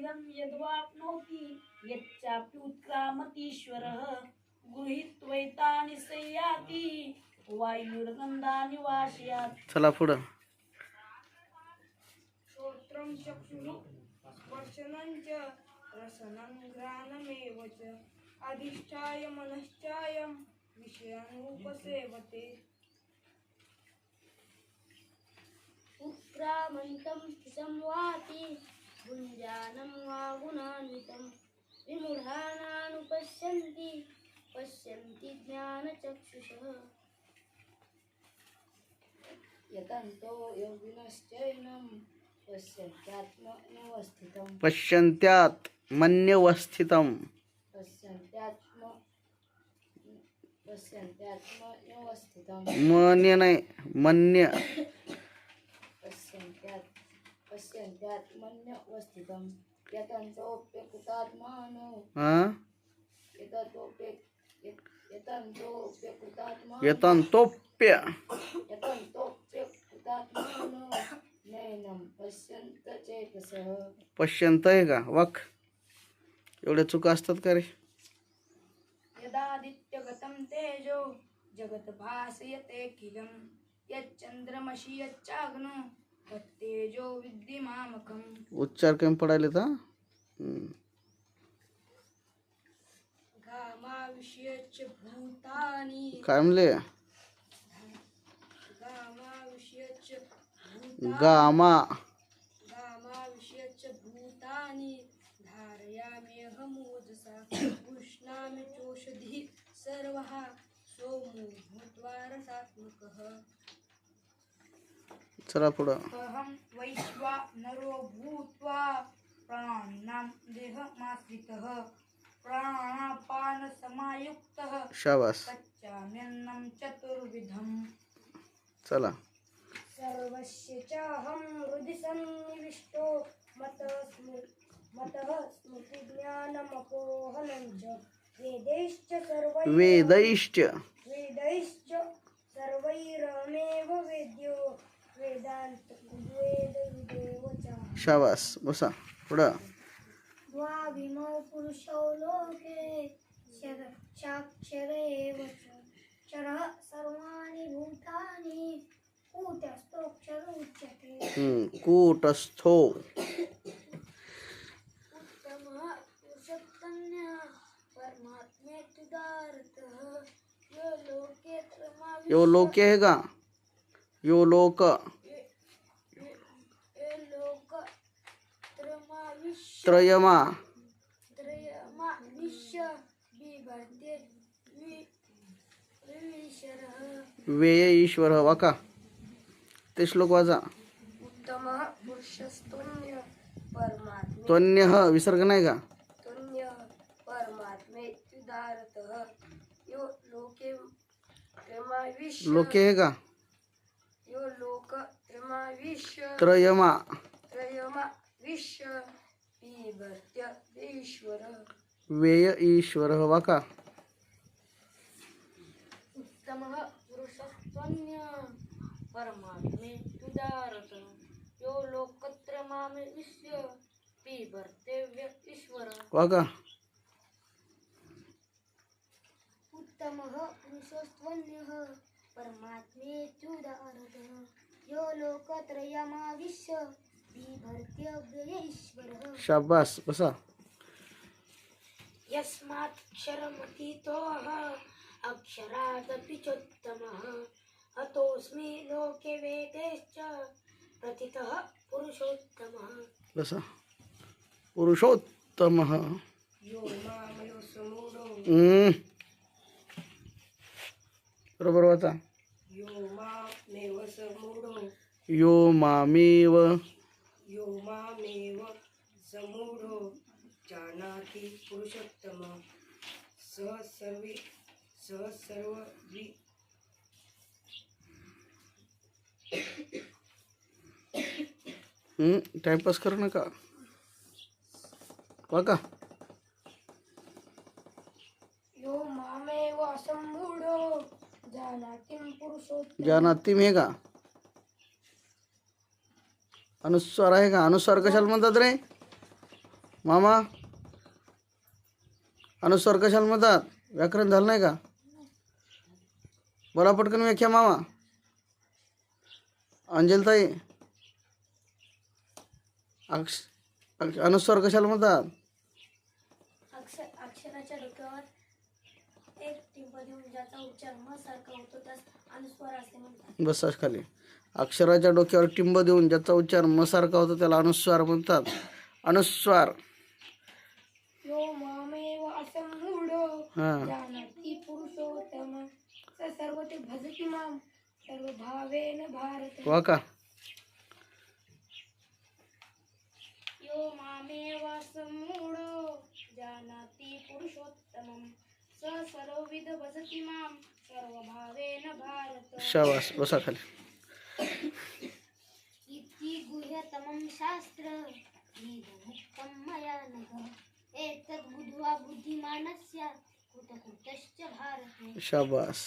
यदिदं यद्वाप्नोति यच्चापि उत्क्रामतीश्वरः गृहीत्वैतानि संयाति वायुर्गन्धानि वाशयात् चला पुढं. श्रोत्रं चक्षुः स्पर्शनं च रसनं घ्राणमेव च अधिष्ठाय मनश्चायं विषयानुपसेवते उत्क्रामन्तं संवाति भुञ्जानं वा गुणान्वितं विमूढानानुपश्यन्ति पश्यन्ति ज्ञानचक्षुषः। यतन्तो योगिनश्चैनं पश्यन्त्यात्मनवस्थितं पश्यन्त्यात पश्यन्त्यात्म पश्यन्त्यात्मनवस्थितं मन्य नाही मन्य पश्यन्त्यात्मन्यवस्थितं यतन्तोऽप्यकृतात्मानो। यततोऽप्य यतन्तोऽप्यकृतात्मा यतंतोप्य यतन्तोऽप्यकृतात्मानो। नैनं पश्यन्त चेतसः। पश्यंत आहे का वाक। एवढ्या चुका असतात का रे? यदादित्यगतं तेजो जगद्भासयतेऽखिलं यच्चन्द्रमसि यच्चाग्नो। उच्चार कमी पडायले तर हम्म. गामाविषयच्च भूतानि। काय म्हणले गामाविषयच्च भूतानि। गामा। धारयाम्यहमोजसा उष्णामि चोषधिः सर्वः। सोमो भूत्वा रसात्मकः। चला पुढं अहं वैश्वा नरो भूत्वा प्राणिनां देहमाश्रितः प्राणापानसमायुक्तः शाबास। पच्चाम्यन्नं चतुर्विधम्। चला। सर्वस्य चाहं हृदि सन्निविष्टो मतः स्मृ मतः स्मृतिज्ञानमपोहनं च। वेदैश्च सर्वैः वेदैश्च। कूटस्थोऽक्षर बसा हम्म. कूटस्थो. यो लोके त्रमाविश्य यो लोके आहे का यो लोक यो लोक त्रमाविश्य त्रयमा वेय ईश्वर वाका ते श्लोक वाचा परमात्मे त्वन्य विसर्ग नाही का लोके आहे का त्रयमा ईश्वर। वेय ईश्वर वाका उत्तमः परमात्मे तुदारत यो लोकत्रमामे विश्य। बिभर्तेव्य ईश्वर। वाका उत्तमः पुरुषस्त्वन्यः। परमात्मेत्युदारतः यो लोकत्रयमाविश्य। शाबास बसा. यस्माक्षरमतीतोऽह अक्षरादपि चोत्तमः। अतोऽस्मि लोके वेदेश्च प्रथितः पुरुषोत्तमः। बसा। पुरुषोत्तम। समूढो। बरोबर वाचा। यो मामेव समूढो जानाति पुरुषोत्तम। सः सर्वे सः सर्ववि हम्म, टाइमपास करू नका. वाका. यो मामेव असम्मूढो जानातिं पुरुषोत्तमं। जानाती का अनुस्वार आहे का? अनुस्वार कशाला म्हणतात रे? मामा? अनुस्वार कशाला म्हणतात? व्याकरण झालं नाही का? बोला पटकन व्याख्या मामा. अंजलताई. अक्ष अक्ष अनुस्वार कशाला म्हणतात? अक्षराच्या डोक्यावर. बसाच खाली अक्षराच्या डोक्यावर टिंब देऊन ज्याचा उच्चार मसारखा होतो त्याला अनुस्वार म्हणतात. अनुस्वार. यो मामेव असमूढ हाँ. जानाति पुरुषोत्तम. स सर्व ते भजति माम सर्व भावेन भारत. वा का? यो मामेव असमूढ जानाति पुरुषोत्तमं. शाबास बसा खाली। शाबास